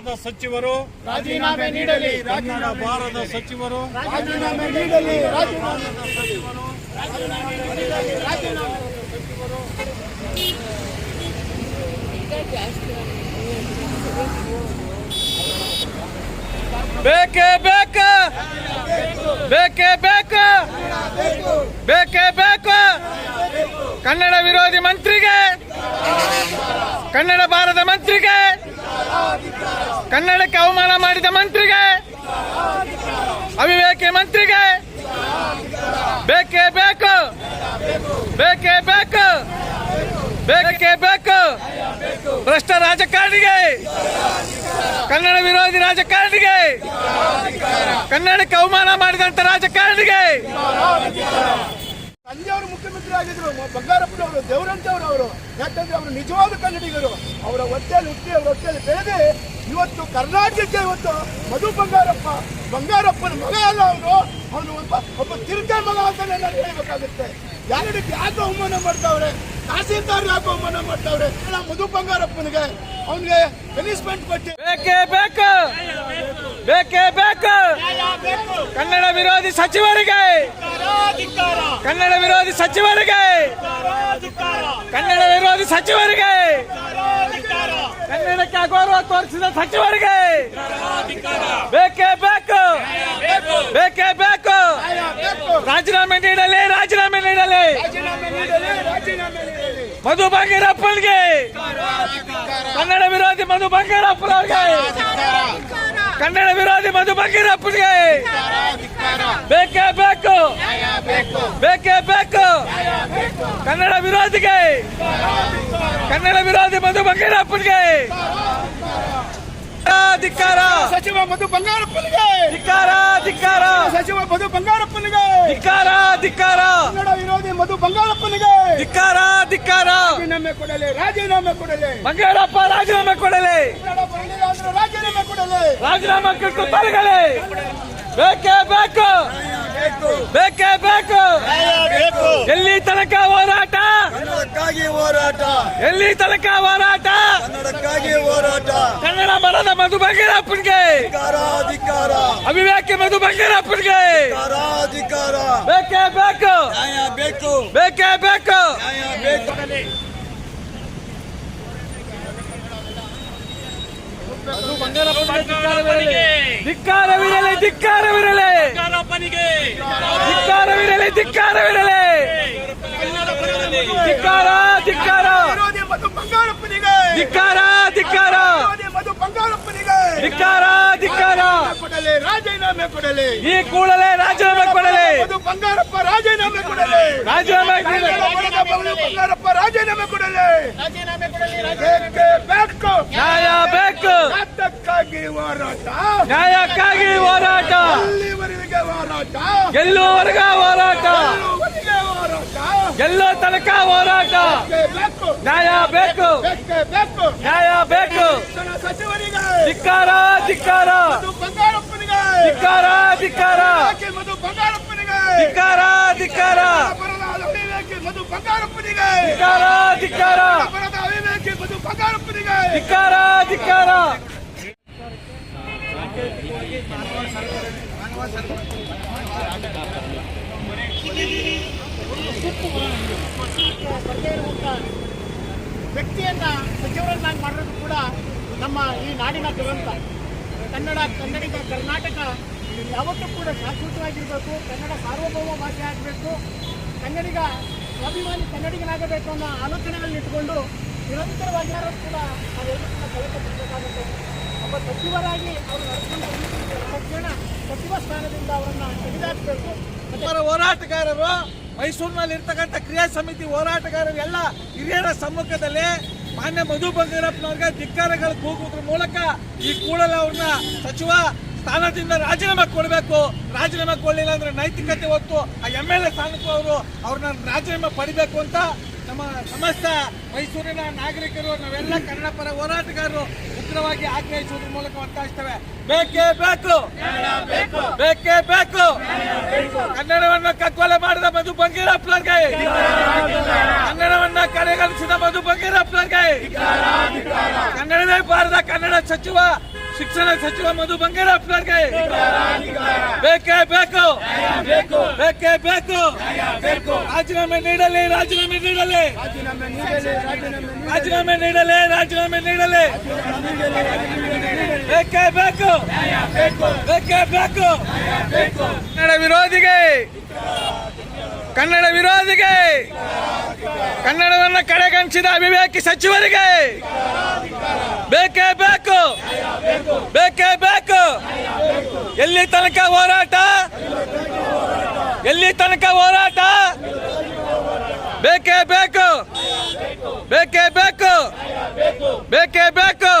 ಬಾರದ ಸಚಿವರು ರಾಜೀನಾಮೆ ನೀಡಲಿ. ಕನ್ನಡ ಭಾರತ ಸಚಿವರು ರಾಜೀನಾಮೆ ನೀಡಲಿ. ರಾಜೀನಾಮೆ ಸಚಿವರು ಬೇಕೇ ಬೇಕು. ಬೇಕೇ ಬೇಕು. ಬೇಕೇ ಬೇಕು. ಕನ್ನಡ ವಿರೋಧಿ ಮಂತ್ರಿಗೆ. ಕನ್ನಡ ಭಾರತ ಮಂತ್ರಿಗೆ. ಕನ್ನಡಕ್ಕೆ ಅವಮಾನ ಮಾಡಿದ ಮಂತ್ರಿಗೆ. ಅವಿವೇಕಿ ಮಂತ್ರಿಗೆ. ಬೇಕೇ ಬೇಕು. ಬೇಕೇ ಬೇಕು. ಬೇಕೇ ಬೇಕು. ಭ್ರಷ್ಟ ರಾಜಕಾರಣಿಗೆ. ಕನ್ನಡ ವಿರೋಧಿ ರಾಜಕಾರಣಿಗೆ. ಕನ್ನಡಕ್ಕೆ ಅವಮಾನ ಮಾಡಿದಂತ ರಾಜಕಾರಣಿಗೆ. ಮುಖ್ಯಮಂತ್ರಿ ಆಗಿದ್ರು ಬಂಗಾರಪ್ಪನವರು ದೇವರಂತವರು ಅವರು ಯಾಕಂದ್ರೆ ಅವರು ನಿಜವಾದ ಕನ್ನಡಿಗರು. ಅವರ ಹೊಟ್ಟೆಯಲ್ಲಿ ಹುಟ್ಟಿ ಅವರ ಹೊಟ್ಟೆಯಲ್ಲಿ ಬೆಳೆದು ಇವತ್ತು ಕರ್ನಾಟಕಕ್ಕೆ ಇವತ್ತು ಮಧು ಬಂಗಾರಪ್ಪ, ಬಂಗಾರಪ್ಪನ ಮಗ ಅಲ್ಲ ಅವರು ಅವನು ಒಬ್ಬ ಒಬ್ಬ ತಿರುಗ ಮಗ ಅಂತ ನಾನು ಹೇಳಬೇಕಾಗುತ್ತೆ. ಯಾರಿಗೆ ಯಾಕೆ ಅವಮಾನ ಮಾಡ್ತಾವ್ರೆ? ತಹಸೀಲ್ದಾರ್ ಯಾಕೆ ಅವಮಾನ ಮಾಡ್ತಾವ್ರೆ? ಮಧು ಬಂಗಾರಪ್ಪನಿಗೆ. ಅವನಿಗೆ ಪನಿಷ್ಮೆಂಟ್ ಕೊಟ್ಟು. ಬೇಕೇ ಬೇಕು. ಬೇಕೇ ಬೇಕು. ಕನ್ನಡ ವಿರೋಧಿ ಸಚಿವರಿಗೆ ಕನ್ನಡ ವಿರೋಧಿ ಸಚಿವರಿಗೆ. ಕನ್ನಡ ವಿರೋಧಿ ಸಚಿವರಿಗೆ. ಕನ್ನಡಕ್ಕೆ ಅಗೌರವ ತೋರಿಸಿದ ಸಚಿವರಿಗೆ. ಬೇಕೇ ಬೇಕು. ಬೇಕೇ. ಬೇಕು ರಾಜೀನಾಮೆ ನೀಡಲಿ ರಾಜೀನಾಮೆ ನೀಡಲಿ. ಮಧು ಬಂಗಾರಪ್ಪನಿಗೆ. ಕನ್ನಡ ವಿರೋಧಿ ಮಧು ಬಂಗಾರಪ್ಪನವ್ರಿಗೆ. ಕನ್ನಡ ವಿರೋಧಿ ಮಧು ಬಂಗಾರಪ್ಪನಿಗೆ ಬೇಕೇ ಬೇಕು ಬೇಕೇ ಬೇಕು. ಕನ್ನಡ ವಿರೋಧಿಗೆ. ಕನ್ನಡ ವಿರೋಧಿ ಮಧು ಬಂಗಾರಪ್ಪನಿಗೆ. ಧಿಕ್ಕಾರ ಸಚಿವ ಮಧು ಬಂಗಾರಪ್ಪನಿಗೆ. ಧಿಕ್ಕಾರ ಧಿಕ್ಕಾರ ಸಚಿವ ಮಧು ಬಂಗಾರಪ್ಪನಿಗೆ. ಧಿಕ್ಕಾರ ಧಿಕ್ಕಾರ ಕನ್ನಡ ವಿರೋಧಿ ಮಧು ಬಂಗಾರಪ್ಪನಿಗೆ. ಧಿಕ್ಕಾರ ಧಿಕ್ಕಾರ ರಾಜೀನಾಮೆ ಕೊಡಲಿ ರಾಜೀನಾಮೆ ಕೊಡಲಿ. ಬಂಗಾರಪ್ಪ ರಾಜೀನಾಮೆ ಕೊಡಲಿ. ರಾಜೀನಾಮೆ ಕೊಡಲಿ. ರಾಜೀನಾಮೆ ಕೊಟ್ಟು ಬೇಕೇ ಬೇಕು. ಬೇಕೇ ಬೇಕು. ಎಲ್ಲಿ ತನಕ ಹೋರಾಟ? ಕನ್ನಡಕ್ಕಾಗಿ ಹೋರಾಟ. ಎಲ್ಲಿ ತನಕ ಹೋರಾಟ? ಕನ್ನಡಕ್ಕಾಗಿ ಹೋರಾಟ. ಕನ್ನಡ ಮರದ ಮಧು ಬಂಗಾರಪ್ಪನಿಗೆ ಧಿಕ್ಕಾರ ಅವಿವೇಕಿ ಮಧು ಬಂಗಾರಪ್ಪನಿಗೆ ಧಿಕ್ಕಾರ ಬೇಕೇ ಬೇಕು. ನ್ಯಾಯ ಬೇಕು. ಬೇಕೇ ಬೇಕು. ನ್ಯಾಯ ಬೇಕು. ಧಿಕ್ಕಾರವಿರಲಿ ಧಿಕ್ಕಾರವಿರಲಿ. ಧಿಕ್ಕಾರವಿರಲಿ ಧಿಕ್ಕಾರವಿರಲಿ. ಧಿಕ್ಕಾರ ಧಿಕ್ಕಾರ. ವಿರೋಧಿ ಮಧು ಬಂಗಾರಪ್ಪನಿಗೆ. ಧಿಕ್ಕಾರ ಧಿಕ್ಕಾರ. ವಿರೋಧಿ ಮಧು ಬಂಗಾರಪ್ಪನಿಗೆ. ಧಿಕ್ಕಾರ ಧಿಕ್ಕಾರ. ಕೊಡಲಿ ರಾಜೀನಾಮೆ ಕೊಡಲಿ. ಈ ಕೂಡಲೇ ರಾಜೀನಾಮೆ ಕೊಡಲಿ. ಮಧು ಬಂಗಾರಪ್ಪ ರಾಜೀನಾಮೆ ಕೊಡಲಿ. ರಾಜೀನಾಮೆ ಕೊಡಲಿ. ಕನ್ನಡ ಬರದ ಮಧು ಬಂಗಾರಪ್ಪ ರಾಜೀನಾಮೆ ಕೊಡಲಿ ಬೇಕೇ ಬೇಕು? ನ್ಯಾಯ ಬೇಕು. ಯಾತಕ್ಕಾಗಿ ಹೋರಾಟ. ನ್ಯಾಯಕ್ಕಾಗಿ ಹೋರಾಟ. ಅಲ್ಲಿವರೆಗೆ ಹೋರಾಟ? ಎಲ್ಲೂವರೆಗೆ ಹೋರಾಟ? ಗೆಲ್ಲೋ ತನಕ ಹೋರಾಟ. ನ್ಯಾಯ ಬೇಕು. ನ್ಯಾಯ ಬೇಕು. ಧಿಕ್ಕಾರ ಧಿಕ್ಕಾರ. ಧಿಕ್ಕಾರ ಧಿಕ್ಕಾರ. ಧಿಕ್ಕಾರ ಧಿಕ್ಕಾರ. ಧಿಕ್ಕಾರ ಧಿಕ್ಕಾರ. ಧಿಕ್ಕಾರ ಧಿಕ್ಕಾರ. ಧಿಕ್ಕಾರ ವ್ಯಕ್ತಿಯನ್ನ ಸಚಿವರನ್ನಾಗಿ ಮಾಡೋದು ಕೂಡ ನಮ್ಮ ಈ ನಾಡಿನ ದುರಂತ. ಕನ್ನಡ, ಕನ್ನಡಿಗ, ಕರ್ನಾಟಕ, ಯಾವತ್ತೂ ಕೂಡ ಶಾಶ್ವತವಾಗಿರಬೇಕು, ಕನ್ನಡ ಸಾರ್ವಭೌಮ ಭಾಷೆ ಆಗಬೇಕು, ಕನ್ನಡಿಗ, ಸ್ವಾಭಿಮಾನಿ ಕನ್ನಡಿಗನಾಗಬೇಕು ಅನ್ನೋ ಆಲೋಚನೆಗಳನ್ನ ಇಟ್ಕೊಂಡು ನಿರಂತರವಾಗಿ ಕೂಡ ನಾವೆಲ್ಲರೂ ಕೂಡ ಕೆಲಸ ಮಾಡಬೇಕಾಗುತ್ತೆ ಒಬ್ಬ ಸಚಿವರಾಗಿ ಅವರು ಅರ್ಥ ಸಚಿವ ಸ್ಥಾನದಿಂದ ಅವರನ್ನು ತೆಗೆದಾಕಬೇಕು. ಹೋರಾಟಗಾರರು ಮೈಸೂರಿನಲ್ಲಿ ಇರ್ತಕ್ಕಂಥ ಕ್ರಿಯಾ ಸಮಿತಿ ಹೋರಾಟಗಾರರು ಎಲ್ಲ ಹಿರಿಯರ ಸಮ್ಮುಖದಲ್ಲಿ ಮಾನ್ಯ ಮಧು ಬಂಗಾರಪ್ಪನವ್ರಿಗೆ ಧಿಕ್ಕಾರಗಳು ಕೂಗುವುದ್ರ ಮೂಲಕ ಈ ಕೂಡಲೇ ಅವ್ರನ್ನ ಸಚಿವ ಸ್ಥಾನದಿಂದ ರಾಜೀನಾಮೆ ಕೊಡಬೇಕು. ರಾಜೀನಾಮೆ ಕೊಡಲಿಲ್ಲ ಅಂದ್ರೆ ನೈತಿಕತೆ ಹೊತ್ತು ಆ ಎಂ ಎಲ್ ಎ ಸ್ಥಾನಕ್ಕೂ ಅವರು ಅವ್ರನ್ನ ರಾಜೀನಾಮೆ ಪಡಿಬೇಕು ಅಂತ ನಮ್ಮ ಸಮಸ್ತ ಮೈಸೂರಿನ ನಾಗರಿಕರು, ನಾವೆಲ್ಲ ಕನ್ನಡ ಪರ ಹೋರಾಟಗಾರರು ಉಗ್ರವಾಗಿ ಆಗ್ರಹಿಸುವುದರ ಮೂಲಕ ಒತ್ತಾಯಿಸ್ತೇವೆ. ಬೇಕೇ ಬೇಕು. ಬೇಕೇ ಬೇಕು. ಕನ್ನಡವನ್ನು ಕಗ್ಗೊಲೆ ಮಾಡಿದ ಮಧು ಬಂಗೀರಪ್ಪನವ್ರಿಗೆ ಕನ್ನಡವನ್ನ ಕಡೆಗಣಿಸಿದ ಮಧು ಬಂಗೀರಪ್ಪನವ್ರಿಗೆ ಕನ್ನಡವೇ ಬಾರದ ಕನ್ನಡ ಸಚಿವ, ಶಿಕ್ಷಣ ಸಚಿವ ಮಧು ಬಂಗಾರಪ್ಪನವ್ರಿಗೆ ಬೇಕೇ ಬೇಕು. ಬೇಕೇ ಬೇಕು. ರಾಜೀನಾಮೆ ನೀಡಲಿ ರಾಜೀನಾಮೆ ನೀಡಲಿ. ರಾಜೀನಾಮೆ ನೀಡಲಿ ರಾಜೀನಾಮೆ ನೀಡಲಿ. ಬೇಕೇ ಬೇಕು. ಬೇಕೇ ಬೇಕು. ಕನ್ನಡ ವಿರೋಧಿಗೆ ಕನ್ನಡ ವಿರೋಧಿಗೆ, ಕನ್ನಡವನ್ನು ಕಡೆಗಣಿಸಿದ ಅವಿವೇಕಿ ಸಚಿವರಿಗೆ ಬೇಕೇ ಬೇಕು. ಬೇಕೇ ಬೇಕು. ಎಲ್ಲಿ ತನಕ ಹೋರಾಟ? ಎಲ್ಲಿ ತನಕ ಹೋರಾಟ? ಬೇಕೇ ಬೇಕು. ಬೇಕೇ ಬೇಕು. ಬೇಕೇ ಬೇಕು.